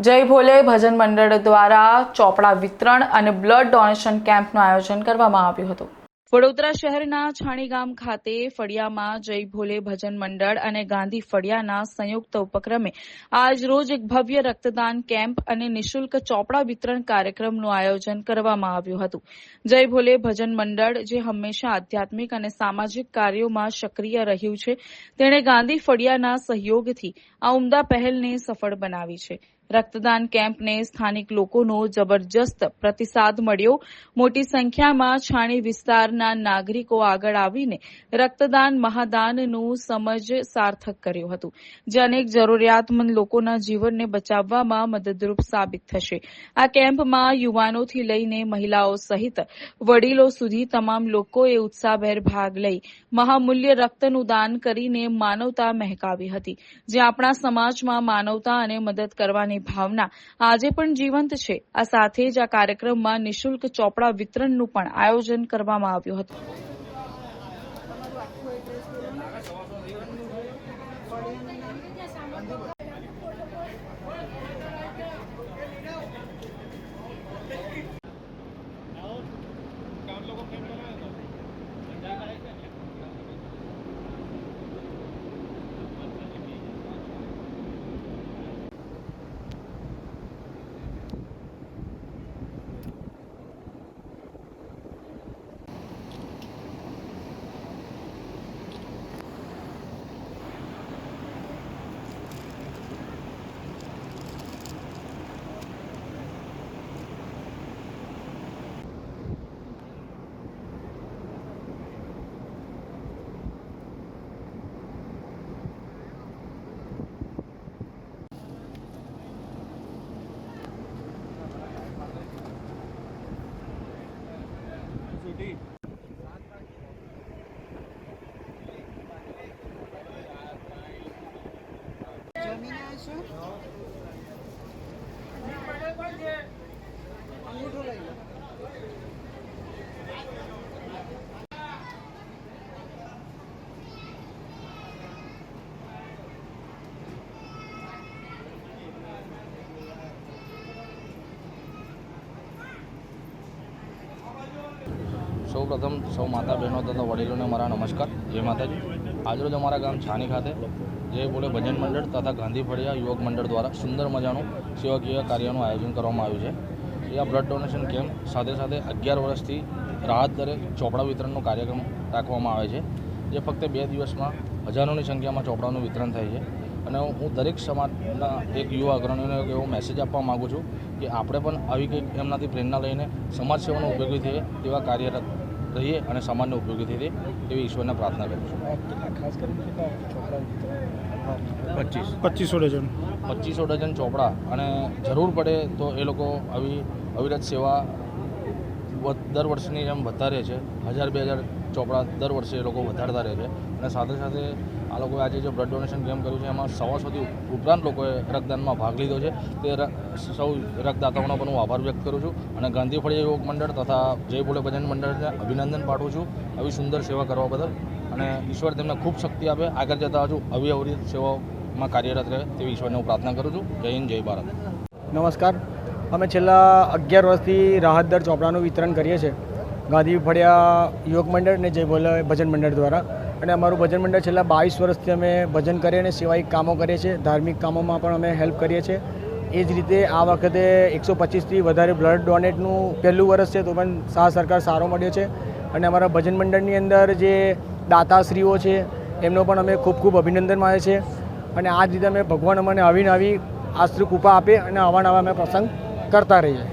જય ભોલે, ભજન મંડળ દ્વારા ચોપડા વિતરણ અને બ્લડ ડોનેશન કેમ્પનું આયોજન કરવામાં આવ્યું હતું. વડોદરા શહેરના છાણી ગામ ખાતે ફળિયામાં જય ભોલે, ભજન મંડળ અને ગાંધી ફળિયાના સંયુક્ત ઉપક્રમે આજ રોજ એક ભવ્ય રક્તદાન કેમ્પ અને નિઃશુલ્ક ચોપડા વિતરણ કાર્યક્રમનું આયોજન કરવામાં આવ્યું હતું. જય ભોલે, ભજન મંડળ જે હંમેશા આધ્યાત્મિક અને સામાજિક કાર્યોમાં સક્રિય રહ્યું છે, તેણે ગાંધી ફળિયાના સહયોગથી આ ઉમદા પહેલને સફળ બનાવી છે. રક્તદાન કેમ્પને સ્થાનિક લોકોનો જબરજસ્ત પ્રતિસાદ મળ્યો. મોટી સંખ્યામાં છાણી વિસ્તારના નાગરિકો આગળ આવીને રક્તદાન મહાદાનનું સમજ સાર્થક કર્યું હતું, જે અનેક જરૂરિયાતમંદ લોકોના જીવનને બચાવવામાં મદદરૂપ સાબિત થશે. આ કેમ્પમાં યુવાનોથી લઈને મહિલાઓ સહિત વડીલો સુધી તમામ લોકોએ ઉત્સાહભેર ભાગ લઈ મહામૂલ્ય રક્તનું દાન કરીને માનવતા મહેકાવી હતી, જે આપણા સમાજમાં માનવતા અને મદદ કરવાની ભાવના આજે પણ જીવંત છે. આ સાથે જ આ કાર્યક્રમમાં નિઃશુલ્ક ચોપડા વિતરણનું પણ આયોજન કરવામાં આવ્યું હતું. છે? સૌ પ્રથમ સૌ માતા બહેનો તથા વડીલોને મારા નમસ્કાર. જય માતાજી. આજરોજ અમારા ગામ છાની ખાતે જય બોલે ભજન મંડળ તથા ગાંધી ફળિયા યુવક મંડળ દ્વારા સુંદર મજાનું સેવાકીય કાર્યનું આયોજન કરવામાં આવ્યું છે. એ આ બ્લડ ડોનેશન કેમ્પ સાથે સાથે અગિયાર વર્ષથી રાહત દરે ચોપડા વિતરણનો કાર્યક્રમ રાખવામાં આવે છે. જે ફક્ત બે દિવસમાં હજારોની સંખ્યામાં ચોપડાનું વિતરણ થાય છે. અને હું દરેક સમાજના એક યુવા અગ્રણીઓને એક એવો મેસેજ આપવા માગું છું કે આપણે પણ આવી કંઈક એમનાથી પ્રેરણા લઈને સમાજ સેવાનો ઉપયોગી થઈએ તેવા કાર્યરત રહીએ અને સમાજને ઉપયોગી થઈએ તેવી ઈશ્વરને પ્રાર્થના કરું છું. પચીસ. પચીસો ડઝન. પચીસો ડઝન ચોપડા. અને જરૂર પડે તો એ લોકો આવી અવિરત સેવા દર વર્ષની જેમ વધારે છે. હજાર બે હજાર ચોપડા દર વર્ષે એ લોકો વધારતા રહે છે. અને સાથે સાથે આ લોકોએ આજે જે બ્લડ ડોનેશન કેમ્પ કર્યું છે, એમાં સવાસોથી ઉપરાંત લોકોએ રક્તદાનમાં ભાગ લીધો છે. તે સૌ રક્તદાતાઓનો પણ હું આભાર વ્યક્ત કરું છું. અને ગાંધી ફળિયા યુવક મંડળ તથા જય બોલે ભજન મંડળને અભિનંદન પાઠવું છું આવી સુંદર સેવા કરવા બદલ. અને ઈશ્વર તેમને ખૂબ શક્તિ આપે. આગળ જતા હજુ આવી અવરી સેવાઓમાં કાર્યરત રહે તેવી ઈશ્વરને હું પ્રાર્થના કરું છું. જય હિન્દ, જય ભારત. નમસ્કાર. અમે છેલ્લા અગિયાર વર્ષથી રાહત દર ચોપડાનું વિતરણ કરીએ છીએ. ગાંધી ફળિયા યુવક મંડળ અને જય બોલે ભજન મંડળ દ્વારા. અને અમારું ભજન મંડળ છેલ્લા બાવીસ વર્ષથી અમે ભજન કરીએ અને સેવાયિક કામો કરીએ છીએ. ધાર્મિક કામોમાં પણ અમે હેલ્પ કરીએ છીએ. એ જ રીતે આ વખતે એકસો પચીસથી વધારે બ્લડ ડોનેટનું પહેલું વર્ષ છે તો પણ સાહ સરકાર સારો મળ્યો છે. અને અમારા ભજન મંડળની અંદર જે દાતાશ્રીઓ છે, એમનો પણ અમે ખૂબ ખૂબ અભિનંદન માને છે અને આ જ રીતે અમે ભગવાન અમને આવીને આવી આશ્રય કૃપા આપે અને આવા નવા અમે પ્રસંગ કરતા રહીએ.